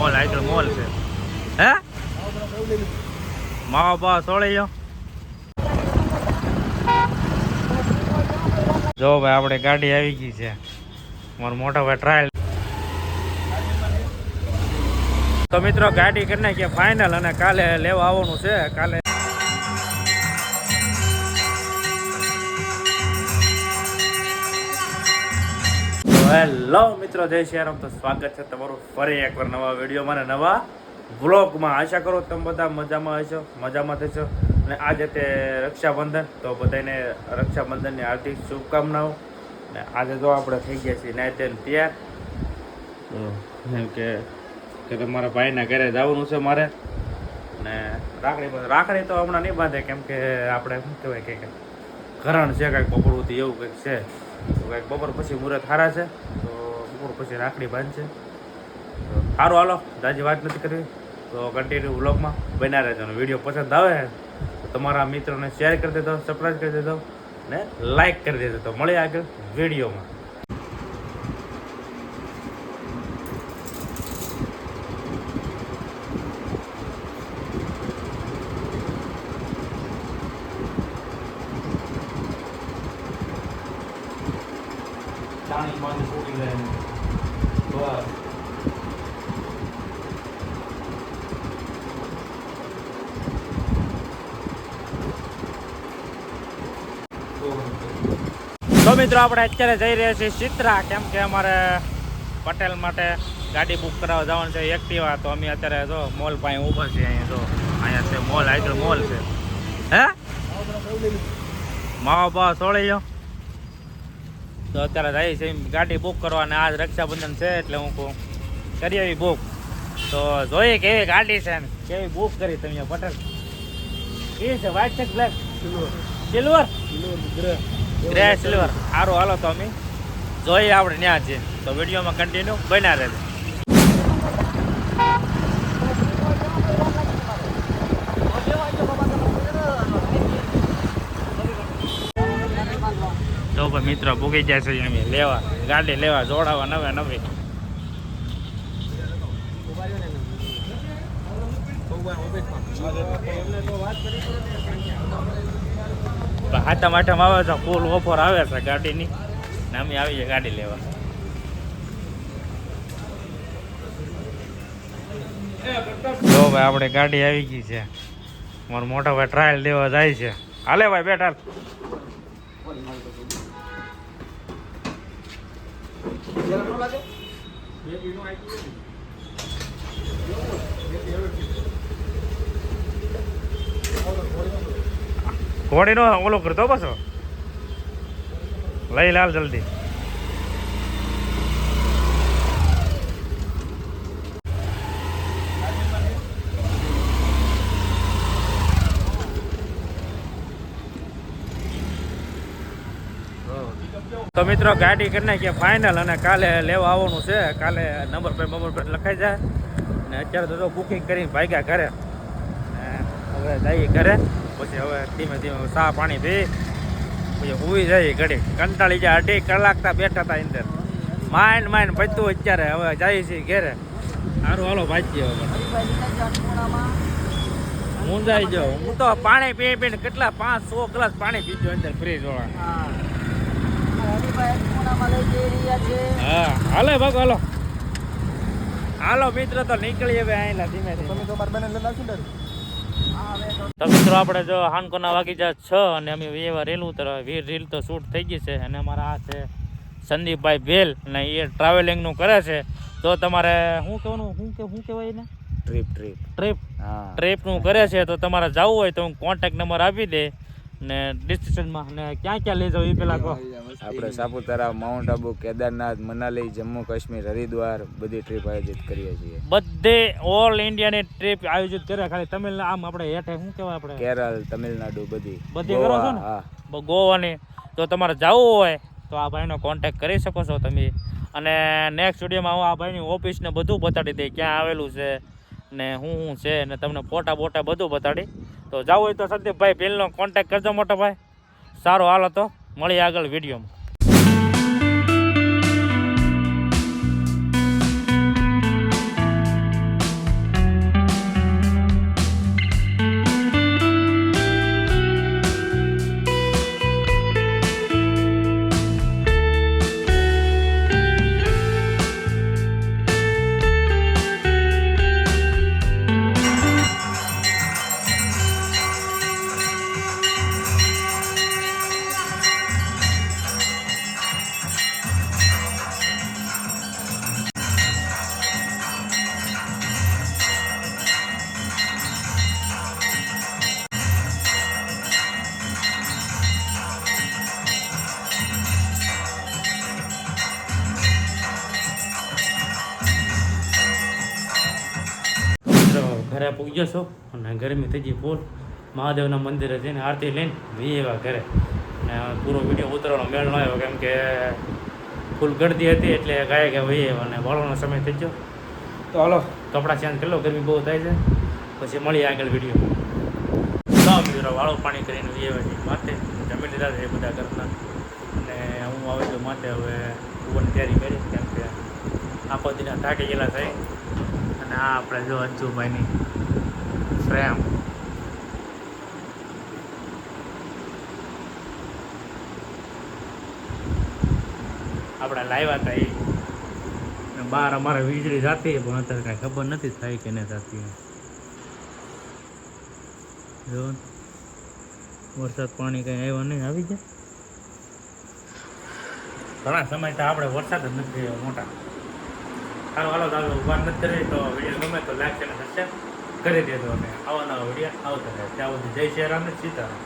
Mall આગળ mall છે. હે? માવા બા સોળી જો ભાઈ, આપણે ગાડી આવી ગઈ છે. મારો મોટો ભાઈ ટ્રાયલ તો મિત્રો, ગાડી કરી નાખીએ ફાઇનલ અને કાલે લેવા આવવાનું છે. કાલે હેલો મિત્રો, જય શ્રી રામ તો સ્વાગત છે તમારું ફરી એકવાર નવા વિડીયોમાં અને નવા વ્લોગમાં. આશા કરો તમે બધા મજામાં હશો, મજામાં થશો અને આજે તે રક્ષાબંધન, તો બધાને રક્ષાબંધનની હાર્દિક શુભકામનાઓ. અને આજે જો આપણે થઈ ગયા છીએ નાઈ તેને તૈયાર. તો એમ કે તમારા ભાઈના ઘરે જવાનું છે મારે. ને રાખડી રાખડી તો હમણાં નહીં બાંધે, કેમ કે આપણે શું કહેવાય કે કે કરણ છે, કાંઈક બપોર સુધી એવું કંઈક છે. તો કાંઈક બપોર પછી મુહૂર્ત હારા છે, તો બપોર પછી રાખડી બાંધશે તો સારું હાલો દાજી વાત નથી કરવી. તો કન્ટિન્યુ વ્લોગમાં બના રહેજો વીડિયો પસંદ આવે, તો તમારા મિત્રોને શેર કરી દેજો સબસ્ક્રાઈબ કરી દેજો ને લાઈક કરી દેજો. તો મળીએ આગળ વિડીયોમાં. પાણી પાણી ફૂટી જાય બસ તો મિત્રો આપણે અત્યારે જઈ રહ્યા છીએ ચિત્રા. કેમ કે અમારે પટેલ માટે ગાડી બુક કરાવવા જવાનું છે એક્ટિવા તો અમે અત્યારે જો મોલ પાસે ઊભા છીએ અહીંયા જો. અહીંયા છે મોલ આગળ મોલ છે. હે? માવા બા સોળી ગયો તો અત્યારે રહી છે ગાડી બુક કરવાને આજ રક્ષાબંધન છે એટલે હું કહું કરી આવી બુક તો જોઈએ કેવી ગાડી છે ને, કેવી બુક કરી તમે પટેલ? એ છે વ્હાઇટ છે બ્લેક સિલ્વર ગ્રે સિલ્વર સારું, હાલો તો અમે. જોઈએ આપણે ત્યાં છે તો વિડીયોમાં કન્ટિન્યુ બન્યા રહેજો. ભાઈ મિત્રો ભૂગી જાય છે અમે લેવા, ગાડી લેવા, જોડાવા, નવે નવે. હાથા માઠામાં આવે છે, ફૂલ ઓફર આવે છે ગાડીની. અમે છે ગાડી લેવા. જો ભાઈ, આપણે ગાડી આવી ગઈ છે. મારો મોટો ભાઈ ટ્રાયલ દેવા જાય છે. હાલે ભાઈ, બેઠા ઘોડીનો ઓલો કરતો પાછો? લઈ લાલ જલ્દી. તો મિત્રો ગાડી કરી નાખીએ ફાઇનલ અને કાલે લેવા આવવાનું છે. કાલે નંબર પ્લેટ નંબર પ્લેટ લખાઈ જાય. ને અત્યારે તો બુકિંગ કરીને ભાગ્યા ઘરે. હવે જઈએ ઘરે. પછી હવે ધીમે ધીમે ચા પાણી પી. પછી ઉઈ જઈએ ઘડી કંટાળી જાય અઢી કલાક તા બેઠા હતા અંદર. માઇન્ડ માઇન્ડ પચતું અત્યારે હવે જઈએ છીએ ઘરે. સારું હાલો ભાજી હવે. જાય જાઉં હું તો પાણી પી પીને કેટલા? પાંચ સો ગ્લાસ પાણી પીજો અંદર ફ્રીજ વાળા હાલો ભાગ હાલો. હાલો મિત્ર તો નીકળીએ હવે આયલા ધીમે ધીમે. તો મિત્રો આપણે જો હાનકોના વાગી જાય છ અને અમે એવા રેલ ઉતરવા વીર રીલ તો શૂટ થઈ ગઈ છે. અને અમારા આ છે સંદીપભાઈ ભેલ અને એ ટ્રાવેલિંગનું કરે છે. તો તમારે શું કહેવાનું શું કે શું કહેવાય એને? ટ્રીપ ટ્રીપ ટ્રીપ ટ્રીપનું કરે છે તો તમારે જવું હોય તો હું કોન્ટેક્ટ નંબર આપી દે. ને ડિસ્ટ્રિક્શનમાં ને ક્યાં ક્યાં લઈ જાવ એ પેલા કહો. આપણે સાપુતારા માઉન્ટ આબુ કેદારનાથ મનાલી જમ્મુ કાશ્મીર હરિદ્વાર બધી ટ્રીપ આયોજિત કરીએ છીએ. બધે ઓલ ઇન્ડિયાની ટ્રીપ આયોજિત કરે ખાલી તમિલ આમ આપણે હેઠે શું કહેવાય આપણે? કેરળ તમિલનાડુ બધી. બધી કરો છો ને? હા. ગોવાની. તો તમારે જવું હોય તો આ ભાઈનો કોન્ટેક્ટ કરી શકો છો તમે. અને નેક્સ્ટ વિડીયોમાં હું આ ભાઈની ઓફિસને બધું બતાડી દઈ ક્યાં આવેલું છે ને શું શું છે ને તમને ફોટા બોટા બધું બતાડી. તો જવું હોય તો સંદીપભાઈ પેલનો કોન્ટેક્ટ કરજો મોટો ભાઈ સારો હાલો તો મળીએ આગળ વિડીયોમાં. ઘરે પૂગ્યો છો અને ગરમી થઈ ગઈ ફૂલ. મહાદેવના મંદિરે જઈને આરતી લઈને વી એવા ઘરે. અને પૂરો વીડિયો ઉતરવાનો મેળ ન આવ્યો કેમ કે ફૂલ ગળદી હતી એટલે ગાય ગયા વહી આવ્યા અને વાળવાનો સમય થઈ ગયો. તો હાલો. કપડાં ચેન્જ કરી લો ગરમી બહુ થાય છે. પછી મળીએ આગળ વીડિયો. તો મિત્રો વાળો પાણી કરીને વી છીએ માથે. જમી લીધા છે એ બધા ઘરના. અને હું આવે તો માથે હવે ઉભવાની તૈયારી કરી કેમ કે આખો દિના થાકી ગયેલા થાય. અને આ આપણે જો અજ્જુભાઈની પ્રેમ આપણે લાવ્યા હતા એ. બહાર અમારે વીજળી જાતી પણ અત્યારે કાંઈ ખબર નથી થાય કે નહીં થતી વરસાદ પાણી કંઈ આવ્યો નહીં, આવી જાય ઘણા સમય તો આપણે વરસાદ જ નથી મોટા. હાલો હાલો ચાલો ઊભા નથી કરી, તો વીડિયો ગમે તો લાઈક અને સબસ્ક્રાઈબ કરી દેજો અને આવા નવા વીડિયો આવતા રહે. ત્યાં સુધી જય શ્રી રામ ને સીતારામ.